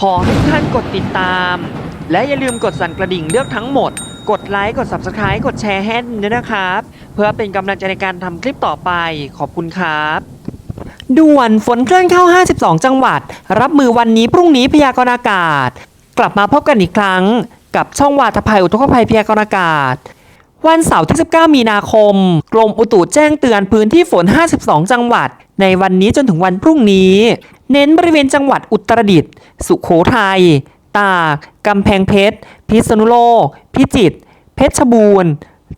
ขอให้ท่านกดติดตาม และอย่าลืมกดสั่นกระดิ่งเลือกทั้งหมด กดไลค์ กด Subscribe กดแชร์ให้ด้วยนะครับ เพื่อเป็นกำลังใจในการทำคลิปต่อไป ขอบคุณครับ ด่วนฝนเคลื่อนเข้า 52 จังหวัด รับมือวันนี้พรุ่งนี้พยากรณ์อากาศ กลับมาพบกันอีกครั้ง กับช่องวาทภัยอุทกภัยพยากรณ์อากาศ วันเสาร์ที่ 19 มีนาคม กรมอุตุแจ้งเตือนพื้นที่ฝน 52 จังหวัด ในวันนี้จนถึงวันพรุ่งนี้ เน้นบริเวณจังหวัดอุตรดิตถ์สุโขทัย ตาก กำแพงเพชร พิษณุโลก พิจิตร เพชรบูรณ์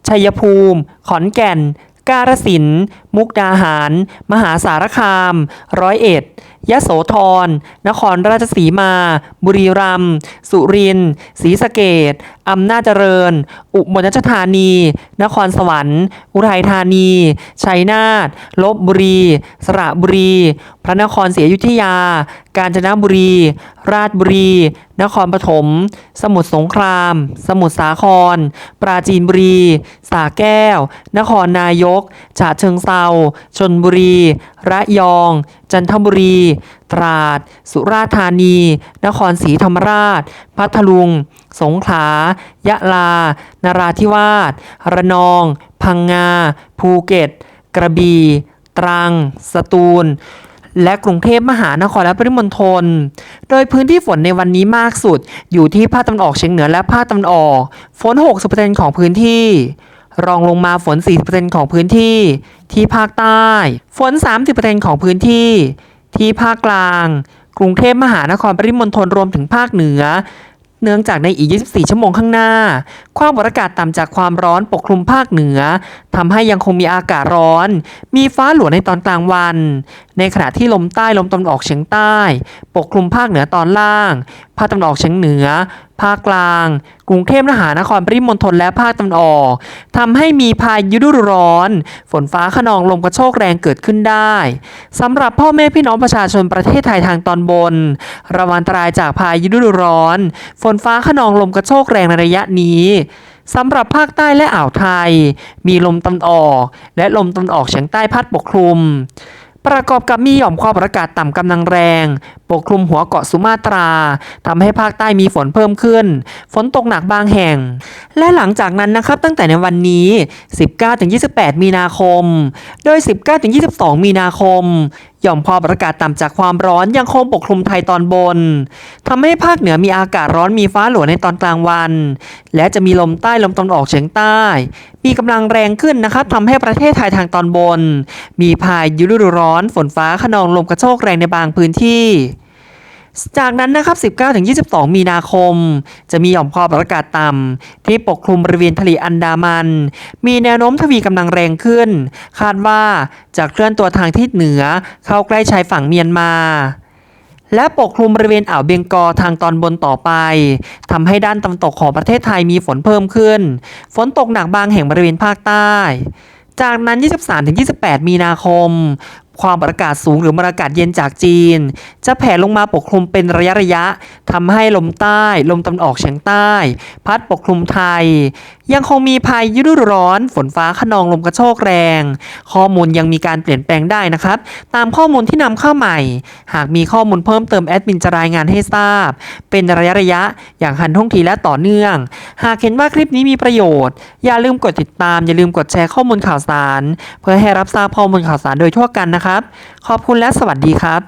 ชัยภูมิ ขอนแก่น กาฬสินธุ์มุกดาหาร มหาสารคาม ร้อยเอ็ด ยะโสธร นครราชสีมา บุรีรัมย์ สุรินทร์ ศรีสะเกดอำนาจเจริญ อุบลราชธานี นครสวรรค์ อุทัยธานี ชัยนาท ลบบุรี สระบุรี พระนครศรีอยุธยา กาญจนบุรี ราชบุรี นครปฐม สมุทรสงคราม สมุทรสาคร ปราจีนบุรี สาแก้ว นครนายก ฉะเชิงเซาชนบุรี ระยอง จันทบุรี ตราด สุราษฎร์ธานี นครศรีธรรมราช พัทลุง สงขลา ยะลานราธิวาส ระนอง พังงา ภูเก็ต กระบี่ ตรัง สตูล และกรุงเทพมหานครและปริมณฑล โดยพื้นที่ฝนในวันนี้มากสุด อยู่ที่ภาคตะวันออกเฉียงเหนือและภาคตะวันออก ฝน 60%ของพื้นที่รองลงมาฝน 40%ของพื้นที่ ที่ภาคใต้ ฝน 30%ของพื้นที่ ที่ภาคกลาง กรุงเทพมหานครปริมณฑลรวมถึงภาคเหนือ เนื่องจากในอีก 24 ชั่วโมงข้างหน้า ความกดอากาศต่ำจากความร้อนปกคลุมภาคเหนือทำให้ยังคงมีอากาศร้อน มีฟ้าหลวในตอนกลางวัน ในขณะที่ลมใต้ลมตะวันออกเฉียงใต้ ปกคลุมภาคเหนือตอนล่าง ภาคตะวันออกเฉียงเหนือ ภาคกลาง กรุงเทพมหานครปริมณฑลและภาคตะวันออกทำให้มีพายุฤดูร้อน ฝนฟ้าขนองลมกระโชกแรงเกิดขึ้นได้สำหรับพ่อแม่พี่น้องประชาชนประเทศไทยทางตอนบน ระวังอันตรายจากพายุฤดูร้อน ฝนฟ้าขนองลมกระโชกแรงในระยะนี้สำหรับภาคใต้และอ่าวไทย มีลมตะวันออก และลมตะวันออกเฉียงใต้พัดปกคลุม ประกอบกับมีหย่อมความกดอากาศต่ำกำลังแรง ปกคลุมหัวเกาะสุมาตราทำให้ภาคใต้มีฝนเพิ่มขึ้น ฝนตกหนักบางแห่ง และหลังจากนั้นนะครับตั้งแต่ในวันนี้ 19-28 มีนาคม โดย 19-22 มีนาคม ย่อมความกดอากาศต่ำจากความร้อนยังคงปกคลุมไทยตอนบนทำให้ภาคเหนือมีอากาศร้อนมีฟ้าหลวในตอนกลางวัน และจะมีลมใต้ลมตะวันออกเฉียงใต้ มีกำลังแรงขึ้นนะครับทำให้ประเทศไทยทางตอนบน มีพายุฤดูร้อนฝนฟ้าขนองลมกระโชกแรงในบางพื้นที่ จากนั้นนะครับ 19-22 มีนาคม จะมีหย่อมความกดอากาศต่ำที่ปกคลุมบริเวณทะเลอันดามัน มีแนวโน้มทวีกำลังแรงขึ้น คาดว่าจะเคลื่อนตัวทางทิศเหนือเข้าใกล้ชายฝั่งเมียนมา และปกคลุมบริเวณอ่าวเบงกอทางตอนบนต่อไปทำให้ด้านตะวันตกของประเทศไทยมีฝนเพิ่มขึ้น ฝนตกหนักบางแห่งบริเวณภาคใต้จากนั้น 23-28 มีนาคม ความกดอากาศสูงหรือมวลอากาศเย็นจากจีน จะแผ่ลงมาปกคลุมเป็นระยะระยะทำให้ลมใต้ ลมตะวันออกเฉียงใต้ พัดปกคลุมไทย ยังคงมีพายุฤดูร้อน ฝนฟ้าขนองลมกระโชกแรง ข้อมูลยังมีการเปลี่ยนแปลงได้นะครับ ตามข้อมูลที่นำเข้าใหม่ หากมีข้อมูลเพิ่มเติมแอดมินจะรายงานให้ทราบ เป็นระยะระยะ อย่างหันท่วงทีและต่อเนื่อง หากเห็นว่าคลิปนี้มีประโยชน์ อย่าลืมกดติดตาม อย่าลืมกดแชร์ข้อมูลข่าวสาร เพื่อให้รับทราบข้อมูลข่าวสารโดยทั่วกันนะครับ ขอบคุณและสวัสดีครับ